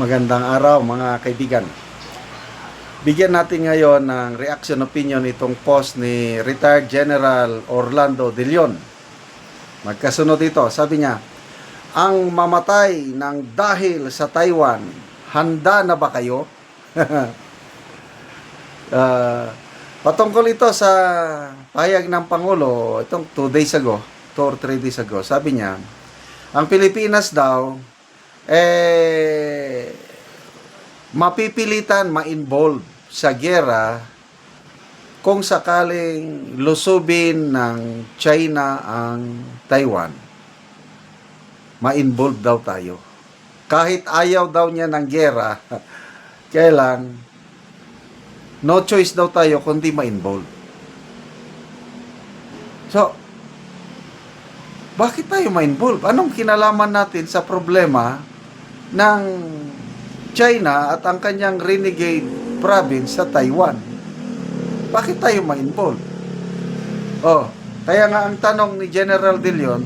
Magandang araw mga kaibigan. Bigyan natin ngayon ng reaction opinion itong post ni retired General Orlando De Leon. Magkasunod ito, sabi niya, ang mamatay ng dahil sa Taiwan, handa na ba kayo? Ah, patungkol ito sa pahayag ng Pangulo, itong 2 days ago, 2 or 3 days ago, sabi niya, ang Pilipinas daw, eh, mapipilitan ma-involve sa gera kung sakaling lusubin ng China ang Taiwan. Ma-involve daw tayo. Kahit ayaw daw niya ng gera, kailang no choice daw tayo kundi ma-involve. So, bakit tayo ma-involve? Anong kinalaman natin sa problema ng China at ang kanyang renegade province sa Taiwan? Bakit tayo ma-involve? Oh, kaya nga ang tanong ni General De Leon,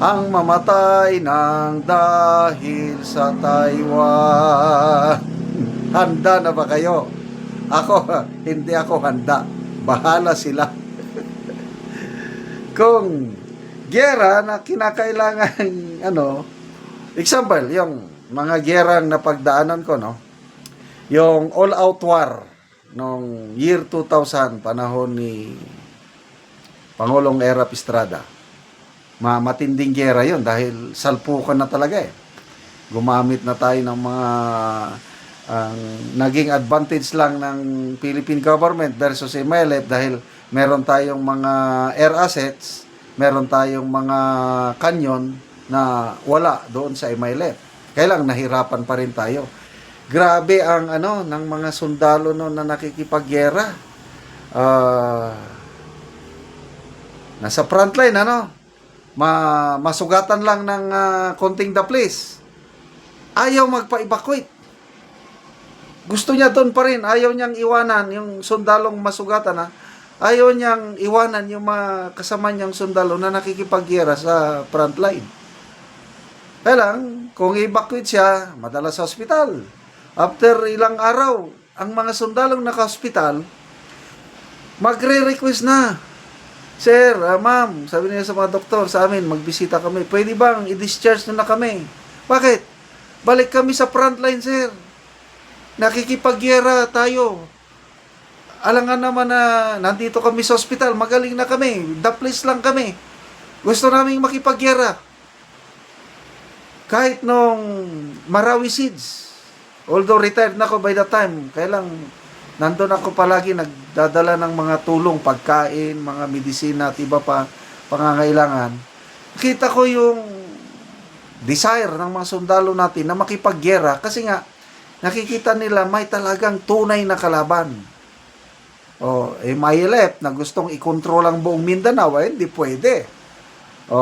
ang mamatay ng dahil sa Taiwan. Handa na ba kayo? Ako, hindi ako handa. Bahala sila. Kung gera na kinakailangan, ano, example, yung mga gerang napagdaanan ko, no? Yung all-out war nung year 2000, panahon ni Pangulong Erap Estrada. Ma matinding gera yon dahil salpukan na talaga eh. Gumamit na tayo ng mga ang naging advantage lang ng Philippine government versus MLF dahil meron tayong mga air assets, meron tayong mga kanyon na wala doon sa MLF. Kailang nahirapan pa rin tayo. Grabe ang ano ng mga sundalo no na nakikipagyera. Ah nasa frontline ano ma masugatan lang ng ah, konting daplis. Ayaw magpa-evacuate gusto niya doon pa rin. Ayaw niyang iwanan yung sundalong masugatan ha. Ayaw niyang iwanan yung mga kasama niyang sundalo na nakikipagyera sa front line. Kaya lang, kung evacuate siya, madala sa ospital. After ilang araw, ang mga sundalong naka-hospital, magre-request na. Sir, ah, ma'am, sabi niya sa mga doktor sa amin, magbisita kami. Pwede bang i-discharge na na kami? Bakit? Balik kami sa front line, sir nakikipagyera tayo. Alangan naman na nandito kami sa ospital, magaling na kami, daplis lang kami. Gusto naming makipagyera. Kahit nung Marawi Seeds, although retired na ako by the time, kailang nandun ako palagi nagdadala ng mga tulong, pagkain, mga medisina at iba pa pangangailangan. Kita ko yung desire ng mga sundalo natin na makipagyera kasi nga nakikita nila may talagang tunay na kalaban. O, eh, may left na gustong ikontrol ang buong Mindanao, eh, hindi pwede. O,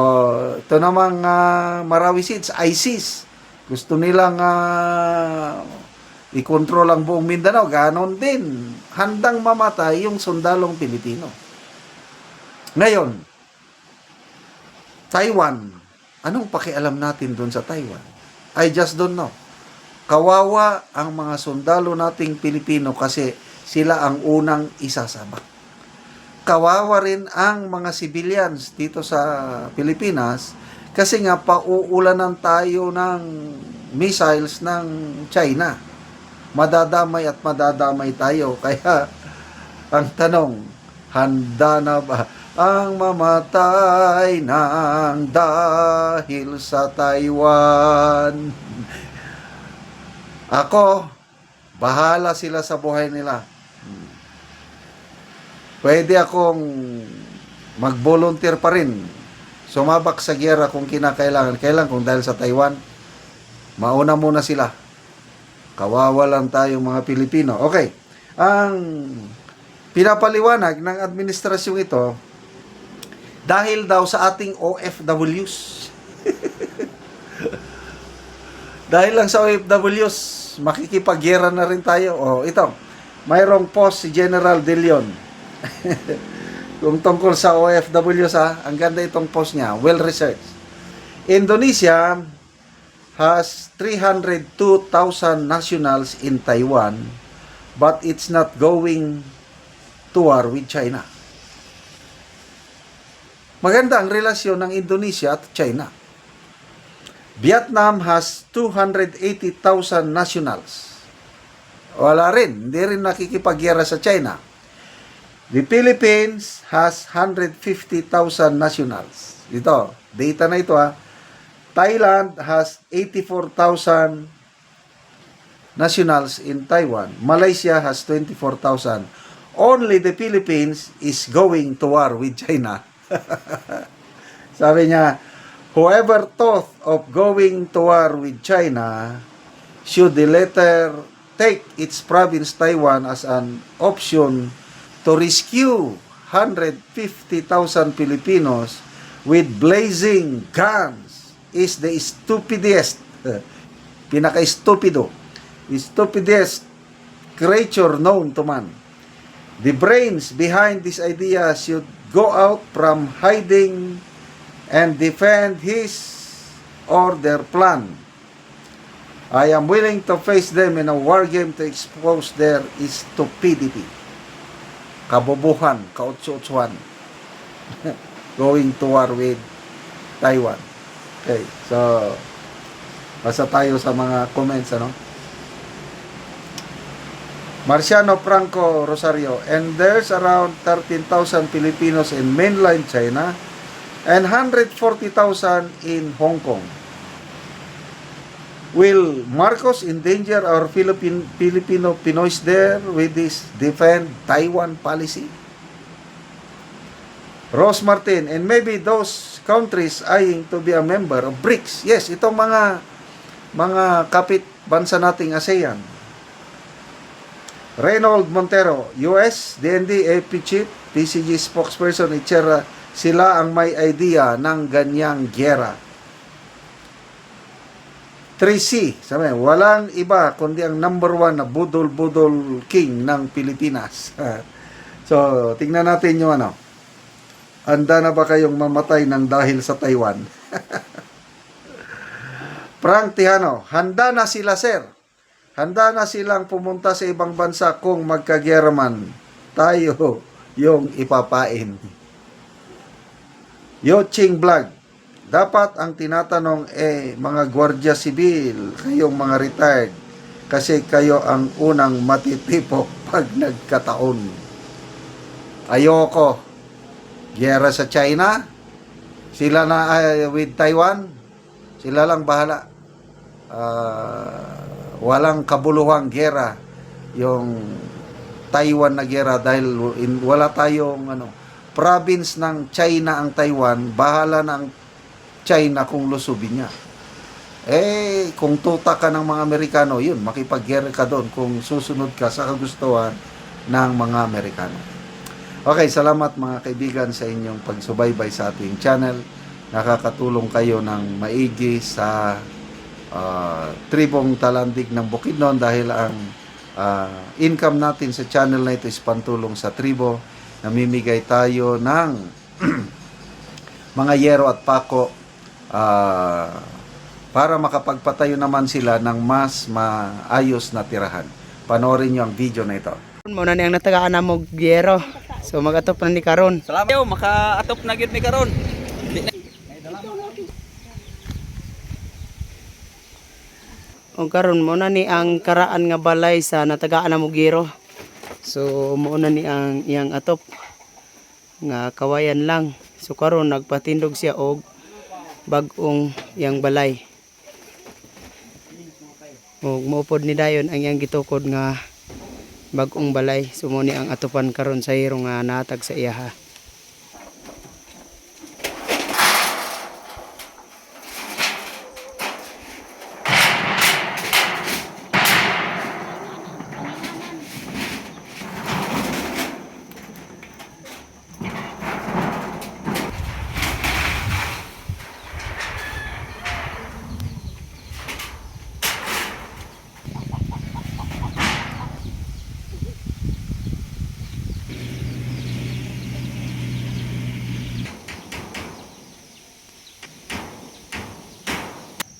ito namang uh, Marawi Seeds, ISIS. Gusto nilang uh, ikontrol ang buong Mindanao. Ganon din. Handang mamatay yung sundalong Pilipino. Ngayon, Taiwan. Anong pakialam natin doon sa Taiwan? I just don't know. Kawawa ang mga sundalo nating Pilipino kasi sila ang unang isasabak. Kawawa rin ang mga civilians dito sa Pilipinas kasi nga pauulanan tayo ng missiles ng China. Madadamay at madadamay tayo. Kaya ang tanong, handa na ba ang mamatay ng dahil sa Taiwan? Ako, bahala sila sa buhay nila. Pwede akong mag-volunteer pa rin. Sumabak sa gera kung kinakailangan. Kailan kung dahil sa Taiwan, mauna muna sila. Kawawa lang tayong mga Pilipino. Okay. Ang pinapaliwanag ng administrasyong ito, dahil daw sa ating OFWs. Dahil lang sa OFWs, makikipagyera na rin tayo. O, oh, ito, mayroong post si General De Leon. Kung tungkol sa OFWs ha, ang ganda itong post niya, well researched. Indonesia has 302,000 nationals in Taiwan, but it's not going to war with China. Maganda ang relasyon ng Indonesia at China. Vietnam has 280,000 nationals. Wala rin, hindi rin nakikipagyera sa China. The Philippines has 150,000 nationals. Ito, data na ito ha. Thailand has 84,000 nationals in Taiwan. Malaysia has 24,000. Only the Philippines is going to war with China. Sabi niya, whoever thought of going to war with China should the latter take its province Taiwan as an option to rescue 150,000 Filipinos with blazing guns is the stupidest, pinaka-stupido, stupidest creature known to man. The brains behind this idea should go out from hiding and defend his or their plan. I am willing to face them in a war game to expose their stupidity. Kabobohan, kautsu-utsuhan. Going to war with Taiwan. Okay, so basa tayo sa mga comments ano. Marciano Franco Rosario and there's around 13,000 Filipinos in mainland China and 140,000 in Hong Kong. Will Marcos endanger our Philippine Filipino Pinoys there with this defend Taiwan policy? Rose Martin, and maybe those countries eyeing to be a member of BRICS. Yes, itong mga mga kapit bansa nating ASEAN. Reynold Montero, US, DND, AP Chief, PCG spokesperson, etc. Sila ang may idea ng ganyang gera. 3C, sabi, walang iba kundi ang number one na budol-budol king ng Pilipinas. so, tingnan natin yung ano. Handa na ba kayong mamatay ng dahil sa Taiwan? Frank Tihano, handa na sila sir. Handa na silang pumunta sa ibang bansa kung magkagera man. Tayo yung ipapain. Yo Ching Vlog, dapat ang tinatanong eh mga gwardiya sibil, kayong mga retired, kasi kayo ang unang matitipok pag nagkataon. Ayoko. Giyera sa China, sila na ay, with Taiwan, sila lang bahala. Ah, walang kabuluhang gera yung Taiwan na gera dahil in, wala tayong ano province ng China ang Taiwan, bahala ng China kung lusubin niya. Eh, kung tuta ka ng mga Amerikano, yun, makipaggera ka doon kung susunod ka sa kagustuhan ng mga Amerikano. Okay, salamat mga kaibigan sa inyong pagsubaybay sa ating channel. Nakakatulong kayo ng maigi sa ah, tribong talandig ng Bukidnon dahil ang ah, income natin sa channel na ito is pantulong sa tribo. Namimigay tayo ng mga yero at pako ah, para makapagpatayo naman sila ng mas maayos na tirahan. Panoorin nyo ang video na ito. mo na niyang natagaan na mo gyero. So magatop na ni karon. Salamat yo, maka-atop na gyud mi karon. O karon mo na ni ang karaan nga balay sa natagaan na mo gyero. So mo na ni ang iyang atop nga kawayan lang. So karon nagpatindog siya og bag-ong iyang balay. Og maupod ni dayon ang iyang gitukod nga bag-ong balay. So mo ni ang atupan karon sa hiro nga natag sa iyaha.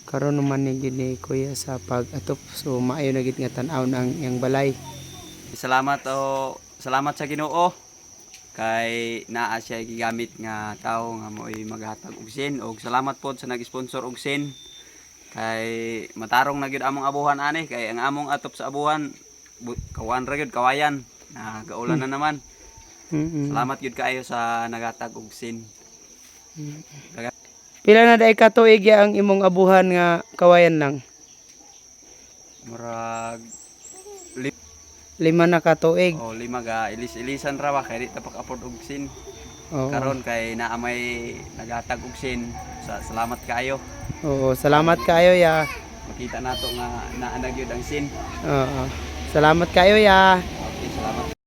Karon naman ni gid ni kuya sa pag-atop so maayo na gid nga tan-aw ang iyang balay. Salamat o salamat sa Ginoo. Kay naa siya gigamit nga tao nga mo'y maghatag og sin. Og salamat pod sa nag-sponsor og sin. Kay matarong na gyud among abuhan ani. Kay ang among atop sa abuhan bu- kawan ra gyud kawayan. Na gaulan na naman Mm-mm. salamat gyud kaayo sa naghatag og sin pila na dai ka tuig ya ang imong abuhan nga kawayan lang murag lima na ka tuig o lima ga ilis-ilisan ra ba kay di ta pag-afford og sin Oo. karon kay naa may naghatag og sin sa salamat kaayo Oo, salamat kayo ya. makita nato nga naa na gyud ang sin Oo. Salamat kayo ya. okay salamat